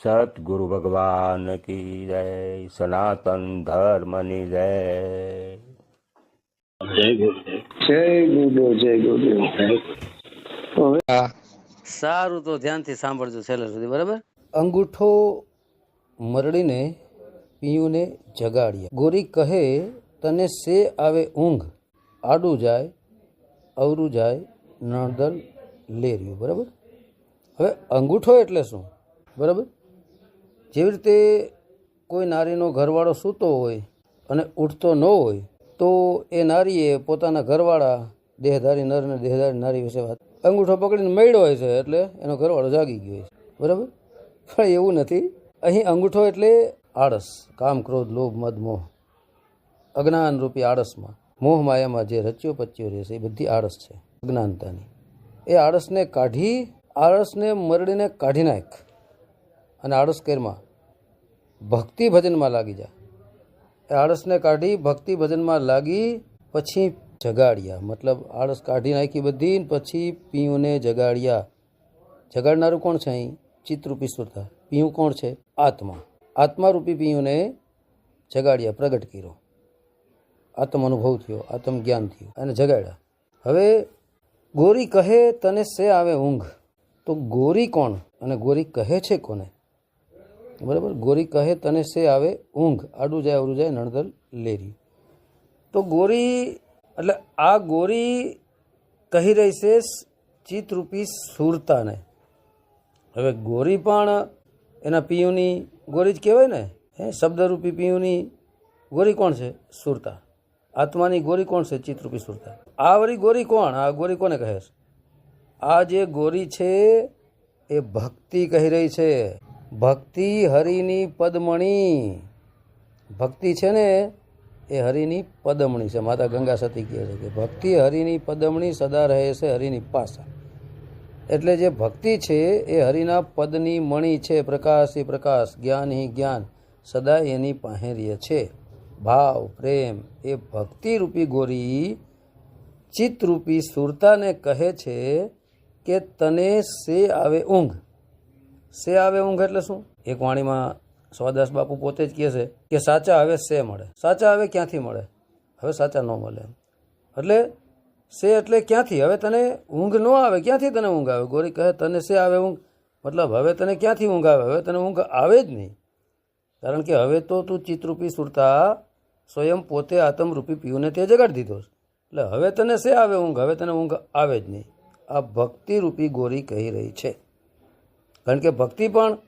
સતગુરુ ભગવાન કી જય સનાતન ધર્મની જય જય ગુરુદેવ જય ગુરુદેવ જય ગુરુદેવ હવે સારું તો ધ્યાનથી સાંભળજો છેલ્લે સુધી બરાબર? અંગૂઠો મરડીને પીયુને જગાડ્યા. ગોરી કહે તને સે આવે ઊંઘ? આડું જાય અવરું જાય નણદલ લેર્યું બરાબર? હવે અંગૂઠો એટલે શું? બરાબર? જેવી રીતે કોઈ નારીનો ઘરવાળો સૂતો હોય અને ઉઠતો ન હોય, તો એ નારીએ પોતાના ઘરવાળા દેહધારી નર અને દેહધારી નારી વિશે વાત અંગૂઠો પકડીને મળ્યો હોય છે એટલે એનો ઘરવાળો જાગી ગયો છે. બરાબર? પણ એવું નથી. અહીં અંગૂઠો એટલે આળસ, કામ, ક્રોધ, લોભ, મદ, મોહ. અજ્ઞાન રૂપી આળસમાં. મોહ માયામાં જે રચ્યો પચ્યો રહેશે, એ બધી આળસ છે, અજ્ઞાનતાની. એ આળસને કાઢી, આળસને મરડીને કાઢી નાખ. અને આળસ કેરમાં? ભક્તિ ભજનમાં લાગી જા. આળસને કાઢી ભક્તિ ભજનમાં લાગી, પછી જગાડ્યા. મતલબ આળસ કાઢી નાખી બધી પછી પીયુને જગાડ્યા. જગાડનારું કોણ છે અહીં? ચિત્તરૂપી સુરતા પીયું કોણ છે? આત્મા. આત્મારૂપી પીયુને જગાડ્યા, પ્રગટ કર્યો. આત્મ અનુભવ થયો, આત્મ જ્ઞાન થયું, અને જગાડ્યા. હવે ગોરી કહે તને સે આવે ઊંઘ. તો ગોરી કોણ? અને ગોરી કહે છે કોને? બરાબર? ગોરી કહે તને સે આવે ઊંઘ. આડું જાય અવડું જાય નણદર લેરી. તો ગોરી, એટલે આ ગોરી કહી રહી છે ચિત્તરૂપી સુરતાને. હવે ગોરી પણ એના પિયુની, ગોરી જ કહેવાય ને? હે, શબ્દરૂપી પિયુની ગોરી કોણ છે? સુરતા. આત્માની ગોરી કોણ છે? ચિત્તરૂપી સુરતા. આ વળી ગોરી કોણ? આ ગોરી કોને કહે છે? આ જે ગોરી છે એ ભક્તિ કહી રહી છે. ભક્તિ હરિની પદમણી. ભક્તિ છે ને, એ હરિની પદમણી છે. માતા ગંગા સતી કહે છે કે ભક્તિ હરિની પદમણી સદા રહે છે હરિની પાસા એટલે જે ભક્તિ છે, એ હરિના પદની મણી છે. પ્રકાશ પ્રકાશ, જ્ઞાન હિ જ્ઞાન, સદા એની પહેરીએ છે. ભાવ, પ્રેમ, એ ભક્તિરૂપી ગોરી, ચિત્તરૂપી સુરતાને કહે છે કે તને સે આવે ઊંઘ. સે આવે ઊંઘ એટલે શું? એક વાણીમાં સ્વાદાસ બાપુ પોતે જ કહે છે કે સાચા હવે સે મળે. સાચા હવે ક્યાંથી મળે? હવે સાચા ન મળે એટલે સે એટલે ક્યાંથી? હવે તને ઊંઘ ન આવે, ક્યાંથી તને ઊંઘ આવે? ગોરી કહે, તને સે આવે ઊંઘ? મતલબ હવે તને ક્યાંથી ઊંઘ આવે? હવે તને ઊંઘ આવે જ નહીં. કારણ કે હવે તો તું ચિત્તરૂપી સુરતા સ્વયં પોતે આત્મરૂપી પીયુને તે જગાડી દીધો એટલે હવે તને સે આવે ઊંઘ? હવે તને ઊંઘ આવે જ નહીં. આ ભક્તિરૂપી ગોરી કહી રહી છે. કારણ કે ભક્તિ પણ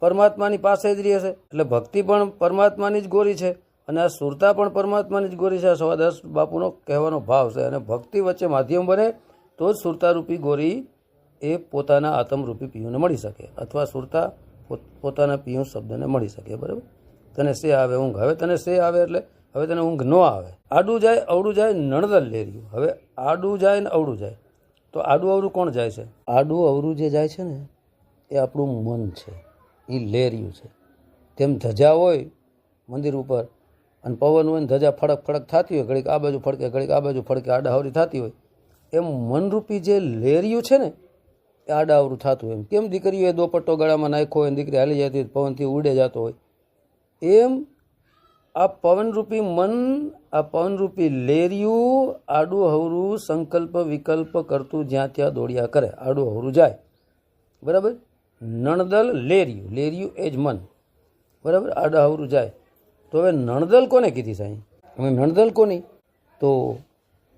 પરમાત્માની પાસે જ રહે છે. એટલે ભક્તિ પણ પરમાત્માની જ ગોરી છે અને આ સુરતા પણ પરમાત્માની જ ગોરી છે. આ સવાદાસ બાપુનો કહેવાનો ભાવ છે. અને ભક્તિ વચ્ચે માધ્યમ બને તો જ સુરતારૂપી ગોરી એ પોતાના આત્મરૂપી પિયુને મળી શકે અથવા સુરતા પોત- પોતાના પિયુ શબ્દને મળી શકે. બરાબર? તને સે આવે, ઊંઘ હવે તને સે આવે એટલે હવે તને ઊંઘ ન આવે. આડું જાય અવડું જાય નણદલ લેર્યું. હવે આડું જાય ને અવડું જાય. તો આડું અવરું કોણ જાય છે? આડું અવરું જે જાય છે ને એ આપણું મન છે. એ લેર્યું છે. તેમ ધજા હોય મંદિર ઉપર અને પવન હોય ને ધજા ફડક ફડક થતી હોય, ઘડીક આ બાજુ ફડકે, ઘડીક આ બાજુ ફડકે આડાવરી થતી હોય, એમ મનરૂપી જે લહેરિયું છે ને, એ આડાવરું થતું એમ કેમ દીકરીઓએ દોપટ્ટો ગળામાં નાખ્યો હોય દીકરી હાલી જતી હોય પવનથી ઉડે જતો હોય? એમ આ પવનરૂપી મન, આ પવનરૂપી લેરિયું આડું હવરું સંકલ્પ વિકલ્પ કરતું જ્યાં ત્યાં દોડ્યા કરે. આડું હવરું જાય. બરાબર? નણદલ લેરિયું. લેરિયું એ જ મન. બરાબર? આડાહવરું જાય. તો હવે નણદલ કોને કીધી સાંઈ? હવે નણદલ કોની? તો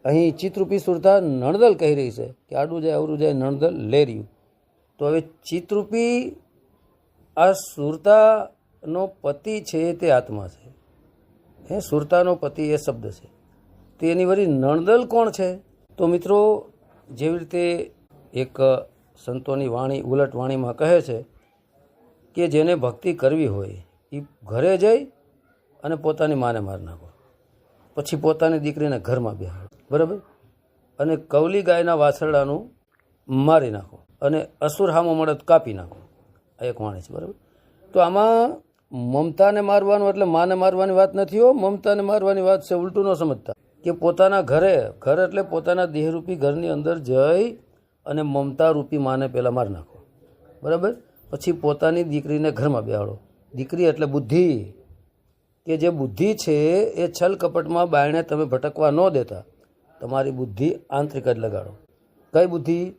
અહીં ચિત્રરૂપી સુરતા નણદલ કહી રહી છે કે આડું જાય, અવરું જાય નણદલ લેરિયું. તો હવે ચિત્રરૂપી આ સુરતાનો પતિ છે તે આત્મા છે. હે, સુરતાનો પતિ એ શબ્દ છે. તેની વળી નણદલ કોણ છે? તો મિત્રો, જેવી રીતે એક સંતોની વાણી ઉલટ વાણીમાં કહે છે કે જેને ભક્તિ કરવી હોય એ ઘરે જઈ અને પોતાની માને મારી નાખો. પછી પોતાની દીકરીને ઘરમાં બેહાડો. બરાબર? અને કવલી ગાયના વાછરડાનું મારી નાખો અને અસુર હામો મળે કાપી નાખો. આ એક વાણી છે, બરાબર? તો આમાં મમતાને મારવાનું એટલે માને મારવાની વાત નથી હો. મમતાને મારવાની વાત છે, ઉલટું ન સમજતા. કે પોતાના ઘરે, ઘર એટલે પોતાના દેહરૂપી ઘરની અંદર જઈ અને મમતા રૂપી માને પહેલાં મારી નાખો. બરાબર? પછી પોતાની દીકરીને ઘરમાં બેહાડો. દીકરી એટલે બુદ્ધિ. કે જે બુદ્ધિ છે એ છલ કપટમાં બાયણે તમે ભટકવા ન દેતા. તમારી બુદ્ધિ આંતરિક જ લગાડો. કઈ બુદ્ધિ?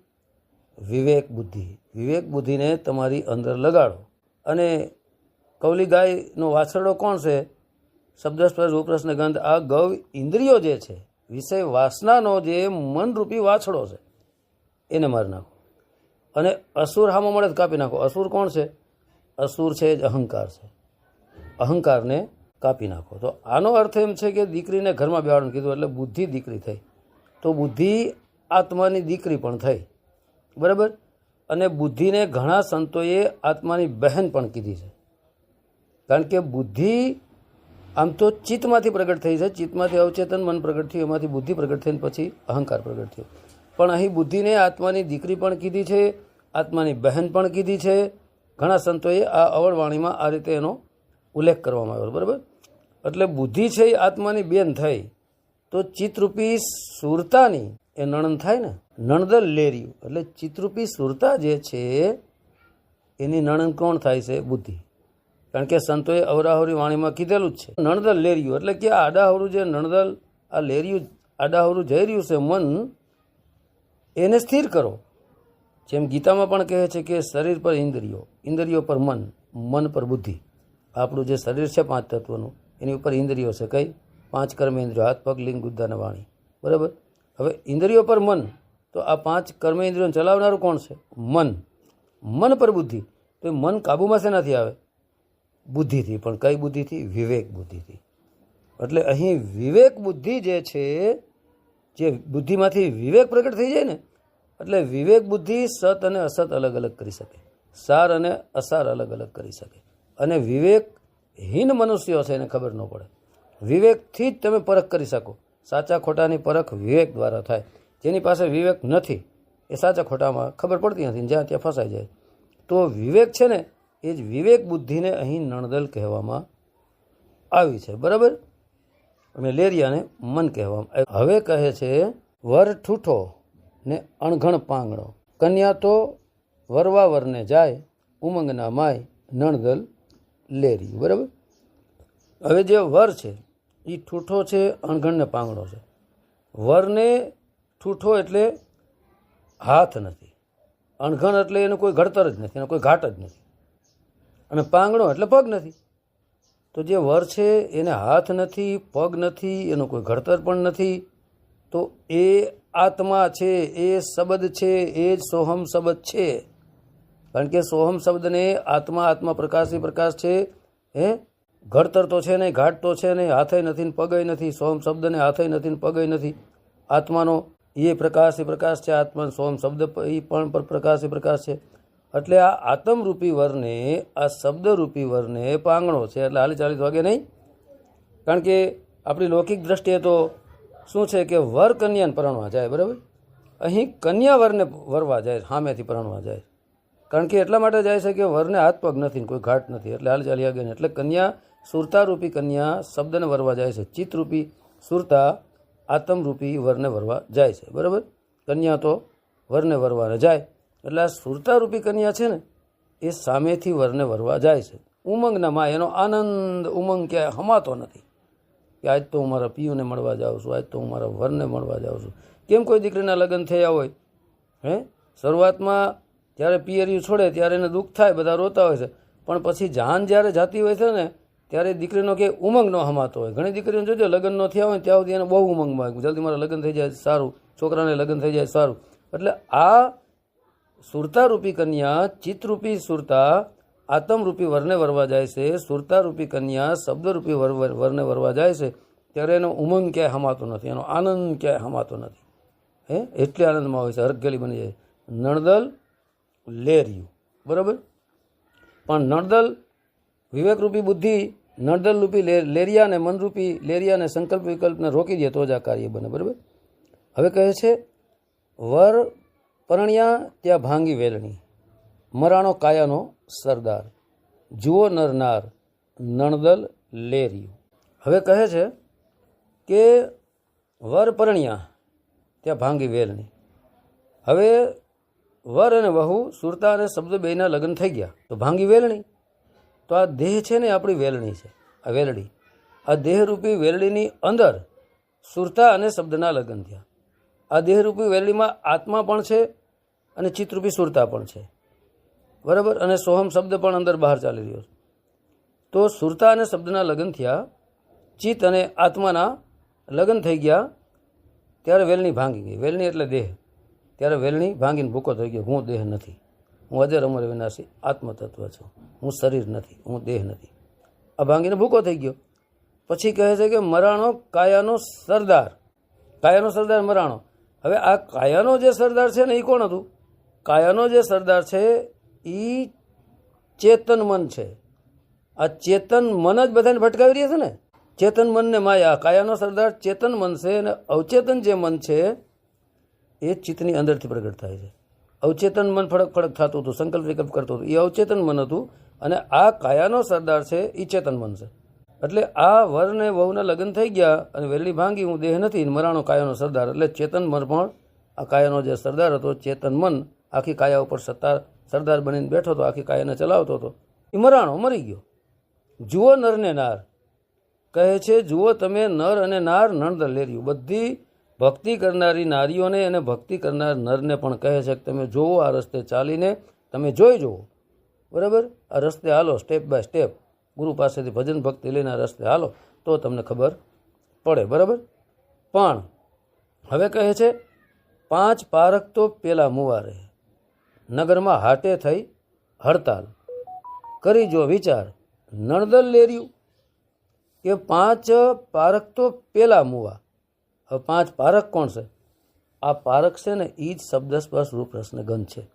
વિવેક બુદ્ધિ. વિવેક બુદ્ધિને તમારી અંદર લગાડો. અને કવલી ગાયનો વાછરડો કોણ છે? શબ્દસ્પર્શ સ્પર્શ ગંધ, આ ગૌ ઇન્દ્રિયો જે છે, વિષય વાસનાનો જે મનરૂપી વાછડો છે. એને મારી નાખો. અને અસુર હામાં મળે તો કાપી નાખો. અસુર કોણ છે? અસુર છે જ અહંકાર છે. અહંકારને કાપી નાખો. તો આનો અર્થ એમ છે કે દીકરીને ઘરમાં બેહાડવાનું કીધું એટલે બુદ્ધિ દીકરી થઈ. તો બુદ્ધિ આત્માની દીકરી પણ થઈ. બરાબર? અને બુદ્ધિને ઘણા સંતોએ આત્માની બહેન પણ કીધી છે. કારણ કે બુદ્ધિ આમ તો ચિત્તમાંથી પ્રગટ થઈ છે. ચિત્તમાંથી અવચેતન મન પ્રગટ થયું, એમાંથી બુદ્ધિ પ્રગટ થઈને પછી અહંકાર પ્રગટ થયો. પણ અહીં બુદ્ધિને આત્માની દીકરી પણ કીધી છે, આત્માની બહેન પણ કીધી છે. ઘણા સંતોએ આ અવળવાણીમાં આ રીતે એનો ઉલ્લેખ કરવામાં આવ્યો, બરાબર? એટલે બુદ્ધિ છે એ આત્માની બેન થઈ, તો ચિત્રરૂપી સુરતાની એ નણંદ થાય ને, નણદલ લેર્યું. એટલે ચિત્રરૂપી સુરતા જે છે, એની નણંદ કોણ થાય છે? બુદ્ધિ. કારણ કે સંતોએ અવરાહુરી વાણીમાં કીધેલું જ છે. નણદલ લેર્યું, એટલે કે આ આડાહરું જે નણદલ, આ લેર્યું આડાહોરું જઈ રહ્યું છે મન એને સ્થિર કરો. જેમ ગીતામાં પણ કહે છે કે શરીર પર ઇન્દ્રિયો ઇન્દ્રિયો પર મન મન પર બુદ્ધિ. આપણું જે શરીર છે પાંચ તત્વનું, એની ઉપર ઇન્દ્રિયો છે કઈ? પાંચ કર્મેન્દ્રિયો હાથ, પગ, લિંગ, ગુદ્દા અને વાણી. બરાબર? હવે ઇન્દ્રિયો પર મન, તો આ પાંચ કર્મેન્દ્રિયોને ચલાવનારું કોણ છે? મન. મન પર બુદ્ધિ. તો એ મન કાબુમાં શેનાથી આવે? બુદ્ધિથી. પણ કઈ બુદ્ધિથી? વિવેક બુદ્ધિથી. એટલે અહીં વિવેક બુદ્ધિ જે છે જે બુદ્ધિમાંથી વિવેક પ્રગટ થઈ જાય ને, એટલે વિવેક, બુદ્ધિ, સત અને અસત અલગ અલગ કરી શકે. સાર અને અસાર અલગ અલગ કરી શકે. અને વિવેકહીન મનુષ્યો છે એને ખબર ન પડે. વિવેકથી જ તમે પરખ કરી શકો. સાચા ખોટાની પરખ વિવેક દ્વારા થાય. જેની પાસે વિવેક નથી, એ સાચા ખોટામાં ખબર પડતી નથી જ્યાં ત્યાં ફસાઈ જાય. તો વિવેક છે ને, એ જ વિવેક બુદ્ધિને અહીં નણદલ કહેવામાં આવી છે. બરાબર? અને લેરિયાને મન કહેવામાં હવે કહે છે, વર ઠૂઠો ને અણઘણ પાંગણો. કન્યા તો વરવા વરને જાય, ઉમંગના માય નણગલ લેરી બરાબર? હવે જે વર છે એ ઠૂઠો છે અણઘણને પાંગણો છે. વરને ઠૂઠો એટલે હાથ નથી. અણઘણ એટલે એનું કોઈ ઘડતર જ નથી, એનો કોઈ ઘાટ જ નથી. અને પાંગણો એટલે પગ નથી. તો જે વર છે, એને હાથ નથી, પગ નથી, એનું કોઈ ઘડતર પણ નથી, તો એ આત્મા છે, એ શબ્દ છે, એ જ સોહમ શબ્દ છે. કારણ કે સોહમ શબ્દને આત્મા આત્મા પ્રકાશી પ્રકાશ છે, હે? ઘડતર તો છે નહીં, ઘાટ તો છે નહીં હાથે નથી ને પગય નથી, સોહમ શબ્દને હાથે નથી ને પગય નથી. આત્માનો એ પ્રકાશ એ પ્રકાશ છે આત્મા સોહમ શબ્દ એ પણ પર પ્રકાશ એ પ્રકાશ છે. એટલે આ આત્મરૂપી વરને, આ શબ્દરૂપી વરને પાંગણો છે. એટલે હાલી ચાલીસ વાગે નહીં? કારણ કે આપણી લૌકિક દ્રષ્ટિએ તો શું છે કે વર કન્યાને પરણવા જાય, બરાબર? અહીં કન્યા વરને વરવા જાય, સામેથી પરણવા જાય. કારણ કે એટલા માટે જાય છે કે વરને હાથ પગ નથી કોઈ ઘાટ નથી. એટલે હાલ ચાલી આગળ એટલે કન્યા સુરતારૂપી કન્યા શબ્દને વરવા જાય છે. ચિત્તરૂપી સુરતા આત્મરૂપી વરને વરવા જાય છે. બરાબર? કન્યા તો વરને વરવાને જાય. એટલે આ સુરતારૂપી કન્યા છે ને, એ સામેથી વરને વરવા જાય છે. ઉમંગના માં એનો આનંદ, ઉમંગ ક્યાંય હમાતો નથી. કે આજ તો હું મારા પિયુને મળવા જાઉં છું, આજ તો હું મારા વરને મળવા જાઉં છું. કેમ કોઈ દીકરીના લગ્ન થયા હોય? હે? શરૂઆતમાં જ્યારે પિયરિયું છોડે ત્યારે એને દુઃખ થાય, બધા રોતા હોય છે. પણ પછી જાન જ્યારે જાતી હોય છે ને, ત્યારે દીકરીનો કે ઉમંગ ન હમાતો હોય. ઘણી દીકરીઓ જોજો લગ્ન ન થયા હોય ત્યાં સુધી એને બહુ ઉમંગમાં હોય જલ્દી મારા લગ્ન થઈ જાય સારું, છોકરાને લગ્ન થઈ જાય સારું. એટલે આ સુરતારૂપી કન્યા ચિત્તરૂપી સુરતા આતમરૂપી વરને વરવા જાય છે. સુરતારૂપી કન્યા શબ્દરૂપી વર વર- વરને વરવા જાય છે. ત્યારે એનો ઉમંગ ક્યાંય હમાતો નથી. એનો આનંદ ક્યાંય હમાતો નથી. હે? એટલે આનંદમાં હોય છે. હરખેલી બની જાય. નણદલ લેરિયું. બરાબર? પણ નણદલ વિવેકરૂપી બુદ્ધિ નણદલરૂપી લે લેરિયાને મનરૂપી લેરિયાને સંકલ્પ વિકલ્પને રોકી દે તો જ આ કાર્ય બને. બરાબર? હવે કહે છે, વર પરણ્યા ત્યાં ભાંગી વેલણી. મરાણો કાયાનો સરદાર. જુઓ નરનાર, નણદલ લેરિયું. હવે કહે છે કે વર પરણ્યા, ત્યાં ભાંગી વેલણી. હવે વર અને વહુ સુરતા અને શબ્દ બેના લગ્ન થઈ ગયા. તો ભાંગી વેલણી. તો આ દેહ છે ને આપણી વેલણી છે. આ વેલડી. આ દેહરૂપી વેલડીની અંદર સુરતા અને શબ્દના લગ્ન થયા. આ દેહરૂપી વેલડીમાં આત્મા પણ છે અને ચિત્તરૂપી સુરતા પણ છે. બરાબર? અને સોહમ શબ્દ પણ અંદર બહાર ચાલી રહ્યો છે. તો સુરતા અને શબ્દના લગ્ન થયા, ચિત્ત અને આત્માના લગ્ન થઈ ગયા, ત્યારે વેલણી ભાંગી ગઈ. વેલણી એટલે દેહ. ત્યારે વેલણી ભાંગીને ભૂકો થઈ ગયો. હું દેહ નથી. હું અજર અમર વિનાશી આત્મતત્વ છું. હું શરીર નથી. હું દેહ નથી. આ ભાંગીને ભૂકો થઈ ગયો. પછી કહે છે કે મરાણો કાયાનો સરદાર. કાયાનો સરદાર મરાણો. હવે આ કાયાનો જે સરદાર છે ને એ કોણ હતું? કાયાનો જે સરદાર છે એ ચેતન મન છે. આ ચેતન મન જ બધાને ભટકાવી રહ્યા છે ને? ચેતન મનને માયા. કાયાનો સરદાર ચેતન મન છે અને અવચેતન જે મન છે, એ ચિત્તની અંદરથી પ્રગટ થાય છે. અવચેતન મન ફડક ફડક થતું હતું, સંકલ્પ વિકલ્પ કરતું હતું. એ અવચેતન મન હતું અને આ કાયાનો સરદાર છે એ ચેતન મન છે. એટલે આ વર ને વહુના લગ્ન થઈ ગયા અને વેલડી ભાંગી હું દેહ નથી મરાણો કાયાનો સરદાર. એટલે ચેતન મન પણ આ કાયાનો જે સરદાર હતો, ચેતન મન આખી કાયા ઉપર સત્તા સરદાર બનીને બેઠો હતો આખી કાયાને ચલાવતો હતો. એ મરાણો મરી ગયો. જુઓ નરને નાર. કહે છે, જુઓ તમે નર અને નાર નણદ લેર્યું. બધી ભક્તિ કરનારી નારીઓને અને ભક્તિ કરનાર નરને પણ કહે છે કે તમે જોવો આ રસ્તે ચાલીને, તમે જોઈ જુઓ. બરાબર? આ રસ્તે હાલો, સ્ટેપ બાય સ્ટેપ. ગુરુ પાસેથી ભજન ભક્તિ લઈને આ રસ્તે હાલો, તો તમને ખબર પડે. બરાબર? પણ હવે કહે છે, પાંચ પારખ તો પેલા મુવારે નગરમાં હાટે થઈ હડતાલ. કરી જો વિચાર નણદલ લેર્યું કે પાંચ પારક તો પેલા મુવા. હવે પાંચ પારક કોણ છે? આ પારક છે ને એ જ શબ્દ સ્પર્શ રૂપ રસનગંધ છે.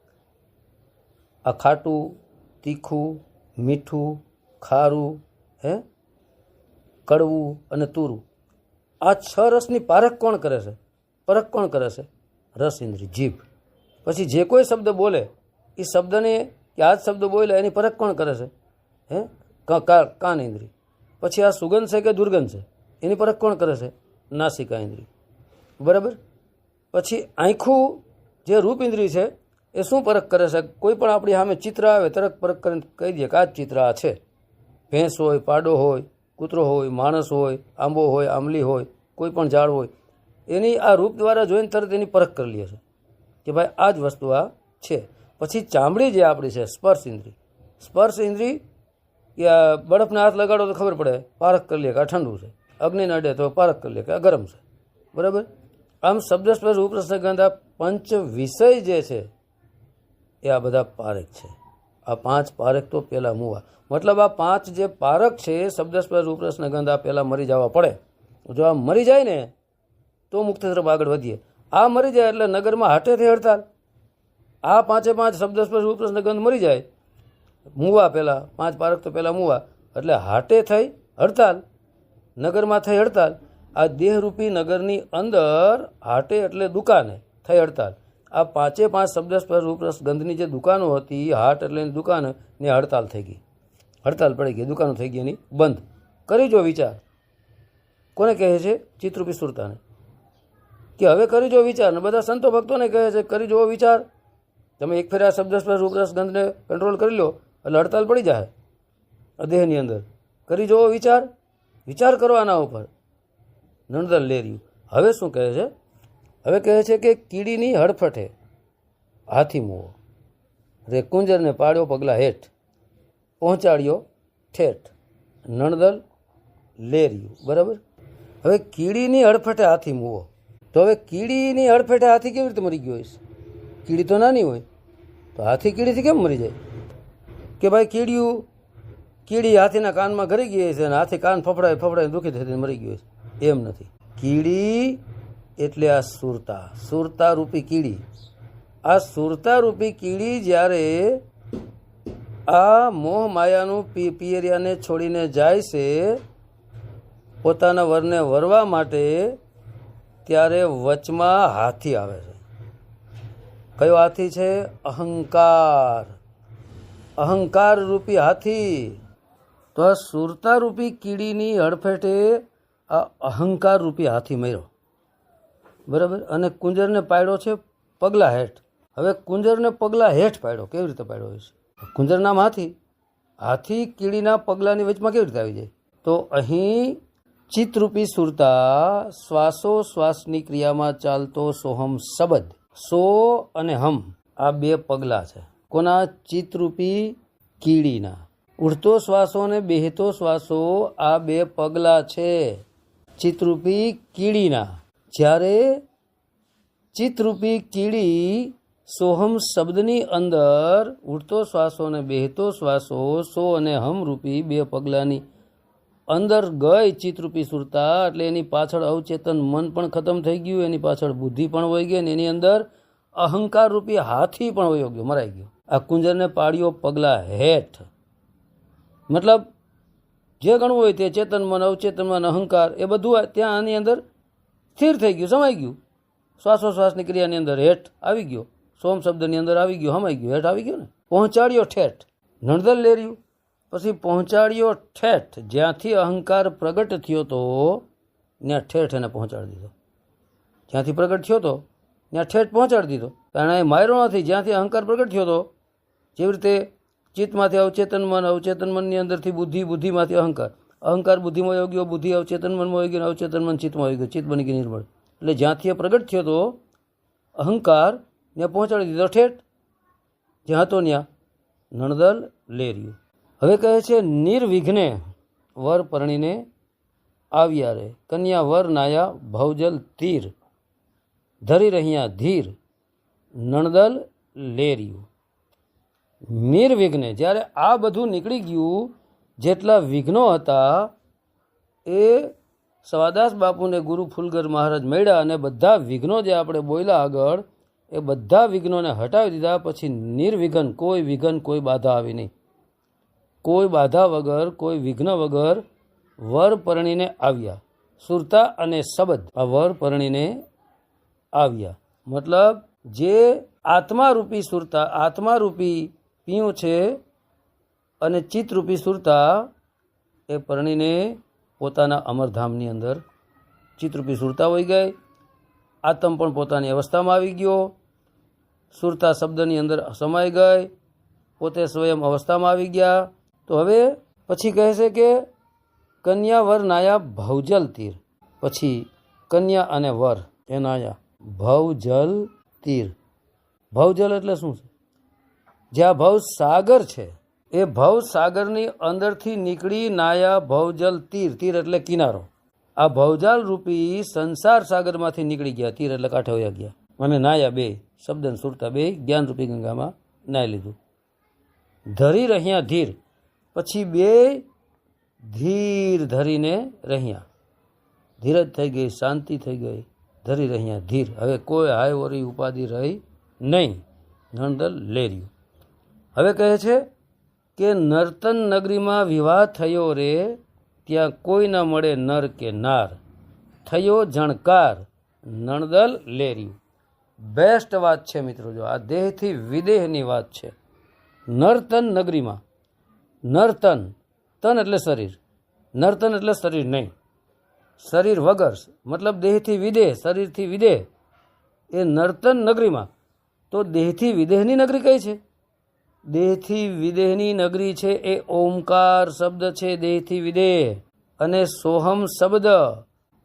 આ ખાટું, તીખું, મીઠું, ખારું, હે? કડવું અને તુરું. આ છ રસની પારખ કોણ કરે છે? પરખ કોણ કરે છે? રસ ઇન્દ્રિય જીભ પછી જે કોઈ શબ્દ બોલે, એ શબ્દને કે આ જ શબ્દ બોલે, એની પરખ કોણ કરે છે? હે? કાન ઇન્દ્રિય. પછી આ સુગંધ છે કે દુર્ગંધ છે? એની પરખ કોણ કરે છે? નાસિકા ઇન્દ્રિય. બરાબર? પછી આંખું જે રૂપ ઇન્દ્રિય છે, એ શું પરખ કરે છે? કોઈ પણ આપણી સામે ચિત્ર આવે, તરત પરખ કરીને કહી દઈએ કે આ જ ચિત્ર આ છે. ભેંસ હોય, પાડો હોય, કૂતરો હોય, માણસ હોય, આંબો હોય, આંબલી હોય, કોઈ પણ ઝાડ હોય, એની આ રૂપ દ્વારા જોઈને તરત એની પરખ કરી લે છે. કે ભાઈ, આ જ વસ્તુ આ છે. પછી ચામડી જે આપણી છે, સ્પર્શ ઇન્દ્રિય. સ્પર્શ ઇન્દ્રિય, કે આ બરફને હાથ લગાડો તો ખબર પડે, પારખ કરી લે કે આ ઠંડુ છે. અગ્નિને અડે તો પારખ કરી લે કે આ ગરમ છે. બરાબર? આમ શબ્દ સ્પર્શ ઉપરસ્થ આ પંચ વિષય જે છે, એ આ બધા પારક છે. આ પાંચ પારક તો પહેલાં મૂવા. મતલબ આ પાંચ જે પારક છે, એ શબ્દ સ્પર્શ ઉપરસ્થ આ પહેલાં મરી જવા પડે. જો આ મરી જાય ને, તો મુક્ત તરફ આગળ વધીએ. આ મરી જાય એટલે નગરમાં હાટેથી હડતાલ. આ પાંચે પાંચ શબ્દ સ્પર્શ ઉપરસ્થ ગંધ મરી જાય. મૂવા પહેલાં પાંચ પારક તો પહેલાં મૂવા. એટલે હાટે થઈ હડતાલ, નગરમાં થઈ હડતાલ. આ દેહરૂપી નગરની અંદર હાટે એટલે દુકાને થઈ હડતાલ. આ પાંચે પાંચ શબ્દ સ્પર્શ ઉપરસ ગંધની જે દુકાનો હતી હાટ એટલે એની દુકાન, ને હડતાલ થઈ ગઈ. હડતાલ પડી ગઈ, દુકાનો થઈ ગઈ એની બંધ. કરી જો વિચાર. કોને કહે છે? ચિત્રરૂપી સુરતાને. કે હવે કરી જો વિચાર. ને બધા સંતો ભક્તોને કહે છે, કરી જુઓ વિચાર. તમે એક ફેર શબ્દ સ્પર્શ રૂપરસ ગંધને કંટ્રોલ કરી લો, એટલે હડતાલ પડી જાય દેહની અંદર. કરી જુઓ વિચાર. વિચાર કરો આના ઉપર નણદલ લેર્યું હવે શું કહે છે? હવે કહે છે કે કીડીની હડફટે હાથી મોવો. રે કુંજરને પાડ્યો પગલા હેઠ. પહોંચાડ્યો ઠેઠ. નણદલ લેર્યું બરાબર? હવે કીડીની હડફટે હાથી મૂવો. તો હવે કીડીની હડફેટે હાથી કેવી રીતે મરી ગયો હશે? કીડી તો નાની હોય. તો હાથી કીડીથી કેમ મરી જાય? કે ભાઈ કીડિયું કીડી હાથીના કાનમાં ઘરી ગઈ છે અને હાથી કાન ફફડાય ફફડાય દુઃખી થઈને મરી ગયો છે એમ નથી. કીડી એટલે આ સુરતા. સુરતા રૂપી કીડી. આ સુરતા રૂપી કીડી જ્યારે આ મોહ માયાનું પી, પિયરિયાને છોડીને જાય છે, પોતાના વરને વરવા માટે ત્યારે વચમાં હાથી આવે છે. કયો હાથી છે? અહંકાર. અહંકાર રૂપી હાથી. તો આ સુરતા રૂપી કીડીની હડફેટે આ અહંકાર રૂપી હાથી મર્યો. બરાબર? અને કુંજરને પાડ્યો છે પગલા હેઠ. હવે કુંજરને પગલા હેઠ પાડ્યો, કેવી રીતે પાડ્યો હોય છે? કુંજર નામ હાથી. હાથી કીડીના પગલાની વચમાં કેવી રીતે આવી જાય? તો અહીં ચિત્તરૂપી સુરતા શ્વાસો શ્વાસની ક્રિયામાં ચાલતો સોહમ શબ્દ, સો અને હમ, આ બે પગલાં છે. કોના? ચિત્તરૂપી કીડીના. ઉડતો શ્વાસો અને બેહતો શ્વાસો આ બે પગલાં છે. ચિત્તરૂપી કીડીના. જ્યારે ચિત્તરૂપી કીડી સોહમ શબ્દની અંદર ઉડતો શ્વાસો અને બેહતો શ્વાસો, સો અને હમ રૂપી બે પગલાની અંદર ગઈ ચિત્તરૂપી સુરતા, એટલે એની પાછળ અવચેતન મન પણ ખતમ થઈ ગયું, એની પાછળ બુદ્ધિ પણ વહી ગઈ, અને એની અંદર અહંકાર રૂપી હાથી પણ વયો ગયો, મરાઈ ગયો. આ કુંજરને પાડ્યો પગલા હેઠ. મતલબ, જે ગણવું હોય તે ચેતન મન, અવચેતન મન, અહંકાર, એ બધું ત્યાં આની અંદર સ્થિર થઈ ગયું, સમાઈ ગયું. શ્વાસોશ્વાસની ક્રિયાની અંદર હેઠ આવી ગયો. સોમ શબ્દની અંદર આવી ગયો સમાઈ ગયો, હેઠ આવી ગયો ને. પહોંચાડ્યો ઠેઠ. નણદર લેર્યું પછી પહોંચાડ્યો ઠેઠ. જ્યાંથી અહંકાર પ્રગટ થયો તો, ત્યાં ઠેઠ એને પહોંચાડી દીધો. જ્યાંથી પ્રગટ થયો તો, ત્યાં ઠેઠ પહોંચાડી દીધો. કારણ એ માયરો નથી. જ્યાંથી અહંકાર પ્રગટ થયો તો, જેવી રીતે ચિત્તમાંથી અવચેતન મન, અવચેતન મનની અંદરથી બુદ્ધિ, બુદ્ધિમાંથી અહંકાર. અહંકાર બુદ્ધિમાં આવી ગયો બુદ્ધિ અવચેતન મનમાં આવી ગયો અવચેતન મન ચિત્તમાં આવી ગયો ચિત્ત બની ગઈ નિર્મળ એટલે જ્યાંથી એ પ્રગટ થયો તો, અહંકાર ત્યાં પહોંચાડી દીધો ઠેઠ. જ્યાં હતો ત્યાં નણદલ લેર્યું. હવે કહે છે, નિર્વિઘ્ને વર પરણીને આવ્યા રે. કન્યા વર નાયા ભવજલ તીર. ધરી રહ્યા ધીર. નણદલ લેર્યું. નિર્વિઘ્ને. જ્યારે આ બધું નીકળી ગયું, જેટલા વિઘ્નો હતા, એ સવાદાસ બાપુને ગુરુ ફુલગર મહારાજ મળ્યા અને બધા વિઘ્નો જે આપણે બોલ્યા આગળ, એ બધા વિઘ્નોને હટાવી દીધા. પછી નિર્વિઘ્ન, કોઈ વિઘ્ન, કોઈ બાધા આવી નહીં. કોઈ બાધા વગર, કોઈ વિઘ્ન વગર વર પરણીને આવ્યા. સુરતા અને શબ્દ આ વર પરણીને આવ્યા. મતલબ, જે આત્મારૂપી સુરતા, આત્મારૂપી પીયું છે અને ચિત્તરૂપી સુરતા, એ પરણીને પોતાના અમરધામની અંદર ચિત્તરૂપી સુરતા હોઈ ગઈ. આત્મ પણ પોતાની અવસ્થામાં આવી ગયો. સુરતા શબ્દની અંદર સમાઈ ગઈ. પોતે સ્વયં અવસ્થામાં આવી ગયા. તો હવે પછી કહે છે કે કન્યા વર નાયા ભવજલ તીર. પછી કન્યા અને વર એ નાયા ભવજલ તીર. ભવજલ એટલે શું છે? જ્યાં ભવ સાગર છે, એ ભવ સાગરની અંદરથી નીકળી નાયા ભવજલ તીર. તીર એટલે કિનારો. આ ભવજાલ રૂપી સંસાર સાગરમાંથી નીકળી ગયા. તીર એટલે કાંઠે વયા ગયા. મને નાયા બે, શબ્દન સુરતા બે, જ્ઞાનરૂપી ગંગામાં નાહી લીધું. ધરી રહ્યા ધીર. પછી બે ધીર ધરીને રહ્યા. ધીરજ થઈ ગઈ, શાંતિ થઈ ગઈ, ધરી રહ્યા ધીર. હવે કોઈ હાય વરી ઉપાધિ રહી નહીં. નંદલ લેર્યું હવે કહે છે કે નર્તન નગરીમાં વિવાહ થયો રે, ત્યાં કોઈ ન મળે નર કે નાર. થયો જણકાર, નણદલ લેર્યું બેસ્ટ વાત છે મિત્રો, જો આ દેહથી વિદેહની વાત છે. નર્તન નગરીમાં નર્તન તન. એટલે શરીર. નર્તન એટલે શરીર નહીં. શરીર વગર, મતલબ દેહથી વિદેહ, શરીરથી વિદેહ. એ નર્તન નગરીમાં. તો દેહથી વિદેહની નગરી કઈ છે? દેહથી વિદેહની નગરી છે એ ઓમકાર શબ્દ છે દેહથી વિદેહ. અને સોહમ શબ્દ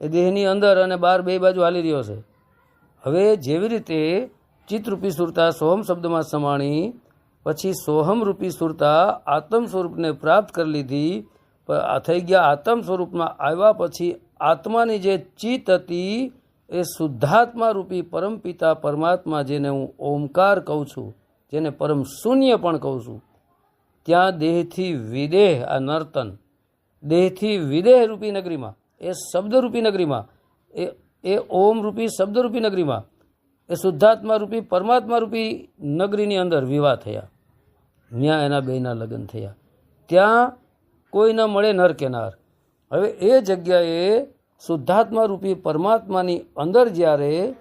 એ દેહની અંદર અને બહાર બે બાજુ હાલી રહ્યો છે. હવે જેવી રીતે ચિત્રરૂપી સુરતા સોહમ શબ્દમાં સમાણી પછી સોહમ રૂપી સુરતા આત્મ સ્વરૂપને પ્રાપ્ત કરી લીધી. થઈ ગયા આત્મ સ્વરૂપમાં આવ્યા પછી આત્માની જે ચિત્ત હતી એ શુદ્ધાત્મા રૂપી પરમપિતા પરમાત્મા જેને હું ઓમકાર કહું છું, જેને પરમ શૂન્ય પણ કહું છું, ત્યાં દેહથી વિદેહ આ નર્તન, દેહથી વિદેહ રૂપી નગરીમાં, એ શબ્દરૂપી નગરીમાં, એ એ ઓમ રૂપી શબ્દરૂપી નગરીમાં એ શુદ્ધાત્મા રૂપી પરમાત્મા રૂપી નગરીની અંદર વિવાહ થયા. ત્યાં એના બેના લગ્ન થયા. ત્યાં કોઈ ન મળે નર કેનાર. હવે એ જગ્યાએ શુદ્ધાત્મા રૂપી પરમાત્માની અંદર જ્યારે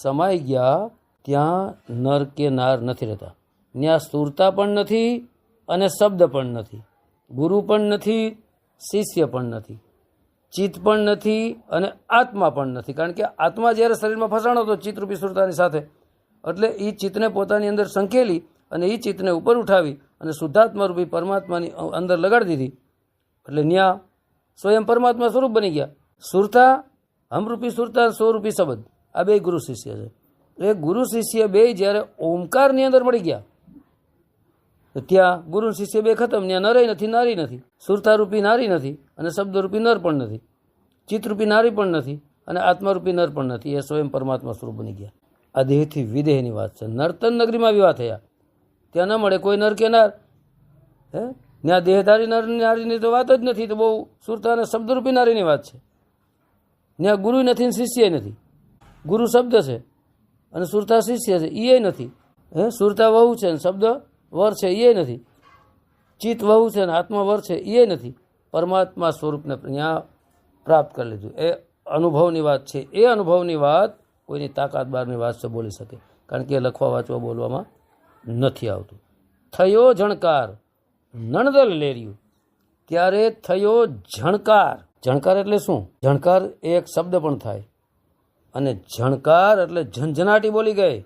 સમાઈ ગયા, ત્યાં નર કે નાર નથી રહેતા. ત્યાં સુરતા પણ નથી અને શબ્દ પણ નથી. ગુરુ પણ નથી, શિષ્ય પણ નથી. ચિત્ત પણ નથી અને આત્મા પણ નથી. કારણ કે આત્મા જ્યારે શરીરમાં ફસાણો હતો ચિત્તરૂપી સુરતાની સાથે. એટલે એ ચિત્તને પોતાની અંદર સંકેલી અને એ ચિત્તને ઉપર ઉઠાવી અને શુદ્ધાત્મા રૂપી પરમાત્માની અંદર લગાડી દીધી. એટલે ન્યા સ્વયં પરમાત્મા સ્વરૂપ બની ગયા. સુરતા, હમરૂપી સુરતા, સ્વરૂપી શબ્દ. આ બે ગુરુ શિષ્ય છે. એ ગુરુ શિષ્ય બે જ્યારે ઓમકારની અંદર મળી ગયા ત્યાં ગુરુ શિષ્ય બે ખતમ, ત્યાં નરય નથી, નારી નથી. સુરતારૂપી નારી નથી અને શબ્દરૂપી નર પણ નથી. ચિત્તરૂપી નારી પણ નથી અને આત્મારૂપી નર પણ નથી. એ સ્વયં પરમાત્મા સ્વરૂપ બની ગયા. આ દેહથી વિદેહની વાત છે. નર્તન નગરીમાં વિવાહ થયા. ત્યાં ન મળે કોઈ નર કે નાર. હે? ત્યાં દેહધારી નર નારીની તો વાત જ નથી. તો બહુ સુરતા અને શબ્દરૂપી નારીની વાત છે. ત્યાં ગુરુ નથી ને શિષ્ય નથી. ગુરુ શબ્દ છે અને સુરતા શિષ્ય છે. એ નથી. હે? સુરતા વહુ છે ને શબ્દ વર છે એ નથી. ચિત્ત વહુ છે અને આત્મા વર છે એ નથી. પરમાત્મા સ્વરૂપને અહીંયા પ્રાપ્ત કરી લીધું. એ અનુભવની વાત છે. એ અનુભવની વાત કોઈની તાકાત બહારની વાત છે, બોલી શકે. કારણ કે એ લખવા, વાંચવા, બોલવામાં નથી આવતું. થયો જણકાર, નણદલ લેર્યું. ત્યારે થયો જણકાર. જણકાર એટલે શું? જણકાર એ એક શબ્દ પણ થાય. અને જણકાર એટલે ઝંઝનાટી બોલી ગઈ.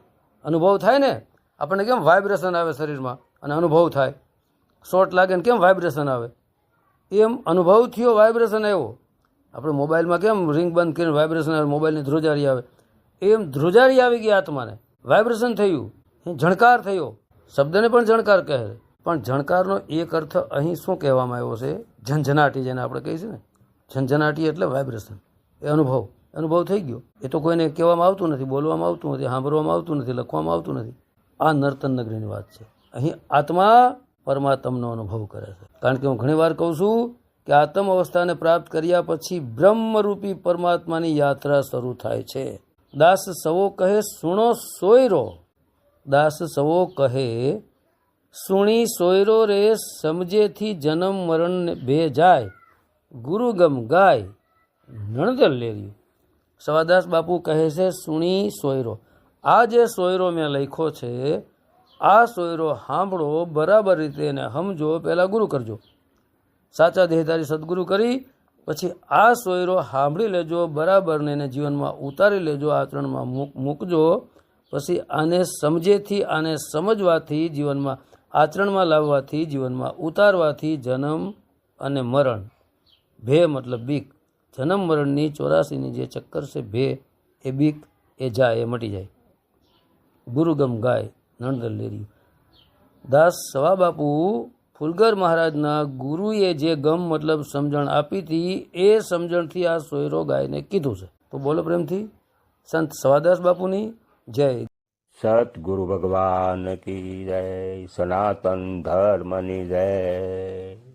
અનુભવ થાય ને? આપણને કેમ વાઇબ્રેશન આવે શરીરમાં? અને અનુભવ થાય. શોર્ટ લાગે ને કેમ વાઇબ્રેશન આવે? એમ અનુભવ થયો વાઇબ્રેશન આવ્યો. આપણે મોબાઈલમાં કેમ રિંગ બંધ કરીને વાઇબ્રેશન આવે, મોબાઈલની ધ્રુજારી આવે? એમ ધ્રુજારી આવી ગઈ આત્માને. વાઇબ્રેશન થયું. જણકાર થયો. શબ્દને પણ જણકાર કહે પણ જણકારનો એક અર્થ અહીં શું કહેવામાં આવ્યો છે? ઝંઝનાટી જેને આપણે કહીએ છીએ ને. ઝંઝનાટી એટલે વાઇબ્રેશન એ અનુભવ. અનુભવ થઈ ગયો. એ તો કોઈને કહેવામાં આવતું નથી, બોલવામાં આવતું નથી, સાંભળવામાં આવતું નથી, લખવામાં આવતું નથી. આ નર્તન નગરીની વાત છે. અહીં આત્મા પરમાત્મનો અનુભવ કરે છે. કારણ કે હું ઘણીવાર કહું છું કે આત્મ અવસ્થાને પ્રાપ્ત કર્યા પછી બ્રહ્મરૂપી પરમાત્માની યાત્રા શરૂ થાય છે. દાસ સવો કહે સુણો સોયરો. દાસ સવો કહે સુણી સોયરો રે સમજેથી જન્મ મરણ બે જાય. ગુરુગમ ગાય નણદલ લેર્યું. સવાદાસ બાપુ કહે છે સુણી સોયરો. આ જે સોયરો મેં લખ્યો છે, આ સોયરો સાંભળો, બરાબર રીતે એને સમજો, પહેલાં ગુરુ કરજો. સાચા દેહધારી સદગુરુ કરી, પછી આ સોયરો સાંભળી લેજો બરાબરને એને જીવનમાં ઉતારી લેજો આચરણમાં મૂક, મૂકજો. પછી આને સમજેથી, આને સમજવાથી જીવનમાં આચરણમાં લાવવાથી જીવનમાં ઉતારવાથી જન્મ અને મરણ. ભે મતલબ બીક. જન્મ મરણની ચોરાસીની જે ચક્કર છે ભે, એ બીક, એ જાય એ મટી જાય. ગુરુગમ ગાય, નણદલ લેર્યું દાસ સવા બાપુ, ફુલગર મહારાજના ગુરુએ જે ગમ મતલબ સમજણ આપી હતી, એ સમજણથી આ સોયરો ગાયને કીધું છે. તો બોલો પ્રેમથી. સંત સવાદાસ બાપુની જય. સતગુરુ ભગવાન કી જય, સનાતન ધર્મની જય.